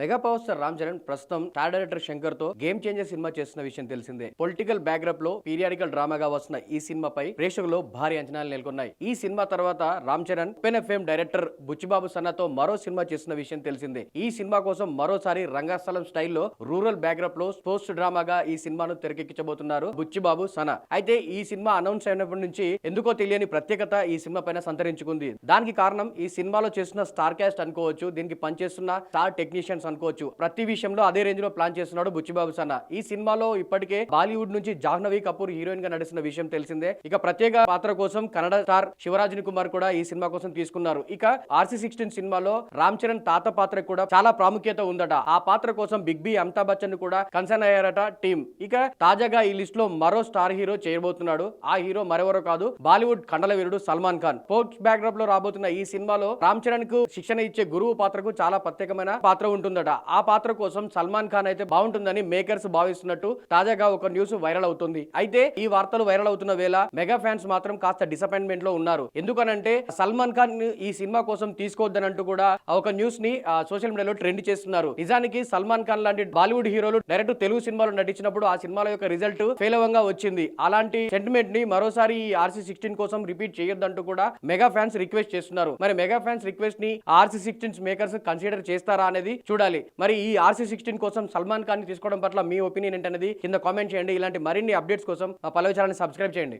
Mega power star Ram Charan ప్రస్తుతం star director శంకర్తో game changer సినిమా చేస్తున్న విషయం తెలిసిందే. పొలిటికల్ బ్యాక్డ్రాప్లో పీరియాడికల్ డ్రామాగా వస్తున్న ఈ సినిమాపై ప్రేక్షకులు భారీ అంచనాలు నెలకొన్నాయి. ఈ సినిమా తర్వాత రామ్ చరణ్ పెన్ ఎఫ్ఎం డైరెక్టర్ బుచ్చిబాబు సన్నతో మరో సినిమా చేస్తున్న విషయం తెలిసిందే. ఈ సినిమా కోసం మరోసారి రంగస్థలం స్టైల్లో రూరల్ బ్యాక్డ్రాప్లో స్పోర్ట్స్ డ్రామాగా ఈ సినిమాను తెరకెక్కించబోతున్నారు బుచ్చిబాబు సనా. అయితే ఈ సినిమా అనౌన్స్ అయినప్పటి నుంచి ఎందుకో తెలియని ప్రత్యేకత ఈ సినిమా పైన సంతరించుకుంది. దానికి కారణం ఈ సినిమాలో చేస్తున్న స్టార్ క్యాస్ట్ అనుకోవచ్చు దీనికి పనిచేస్తున్న స్టార్ టెక్నీషియన్స్ అనుకోవచ్చు. ప్రతి విషయంలో అదే రేంజ్లో ప్లాన్ చేస్తున్నాడు బుచ్చిబాబు సన్న. ఈ సినిమాలో ఇప్పటికే బాలీవుడ్ నుంచి జాహ్నవి కపూర్ హీరోయిన్గా నడిచిన విషయం తెలిసిందే. ఇక ప్రత్యేక పాత్ర కోసం కన్నడ స్టార్ శివరాజన్ కుమార్ కూడా ఈ సినిమా కోసం తీసుకున్నారు. ఇక ఆర్సీ సిక్స్టీన్ సినిమాలో రామ్ చరణ్ తాత పాత్ర కూడా చాలా ప్రాముఖ్యత ఉందట. ఆ పాత్ర కోసం బిగ్ బి అమితాబ్ బచ్చన్ కూడా కన్సర్న్ అయ్యారట టీం ఇక తాజాగా ఈ లిస్ట్లో మరో స్టార్ హీరో చేయబోతున్నాడు. ఆ హీరో మరెవరో కాదు బాలీవుడ్ కండల వీరుడు సల్మాన్ ఖాన్. పోస్ట్ బ్యాక్డ్రాప్లో రాబోతున్న ఈ సినిమాలో రామ్ చరణ్కు శిక్షణ ఇచ్చే గురువు పాత్రకు చాలా ప్రత్యేకమైన పాత్ర ఉంటుంది ఉందట. ఆ పాత్ర కోసం సల్మాన్ ఖాన్ అయితే బాగుంటుందని మేకర్స్ భావిస్తున్నట్టు తాజాగా ఒక న్యూస్ వైరల్ అవుతుంది. అయితే ఈ వార్తలు వైరల్ అవుతున్న వేళ మెగా ఫ్యాన్స్ మాత్రం కాస్త డిసప్పాయింట్మెంట్లో ఉన్నారు. ఎందుకనంటే సల్మాన్ ఖాన్ ఈ సినిమా కోసం తీసుకోవద్దనంటూ కూడా ఒక న్యూస్ని సోషల్ మీడియాలో ట్రెండ్ చేస్తున్నారు. నిజానికి సల్మాన్ ఖాన్ లాంటి బాలీవుడ్ హీరోలు డైరెక్ట్ తెలుగు సినిమాలో నటించినప్పుడు ఆ సినిమాల యొక్క రిజల్ట్ ఫెయిలవంగా వచ్చింది. అలాంటి సెంటిమెంట్ని మరోసారి ఈ ఆర్సీ సిక్స్టీన్ కోసం రిపీట్ చేయొద్దంటూ కూడా మెగా ఫ్యాన్స్ రిక్వెస్ట్ చేస్తున్నారు. మరి మెగా ఫ్యాన్స్ రిక్వెస్ట్ని ఆర్సీ సిక్స్టీన్ మేకర్స్ కన్సిడర్ చేస్తారా అనేది చూడాలి. మరి ఈ ఆర్సీ సిక్స్టీన్ కోసం సల్మాన్ ఖాన్ తీసుకోవడం పట్ల మీ ఒపీనియన్ ఏంటనేది కింద కామెంట్ చేయండి. ఇలాంటి మరిన్ని అప్డేట్స్ కోసం మా పల్లవి ఛానల్ సబ్స్క్రైబ్ చేయండి.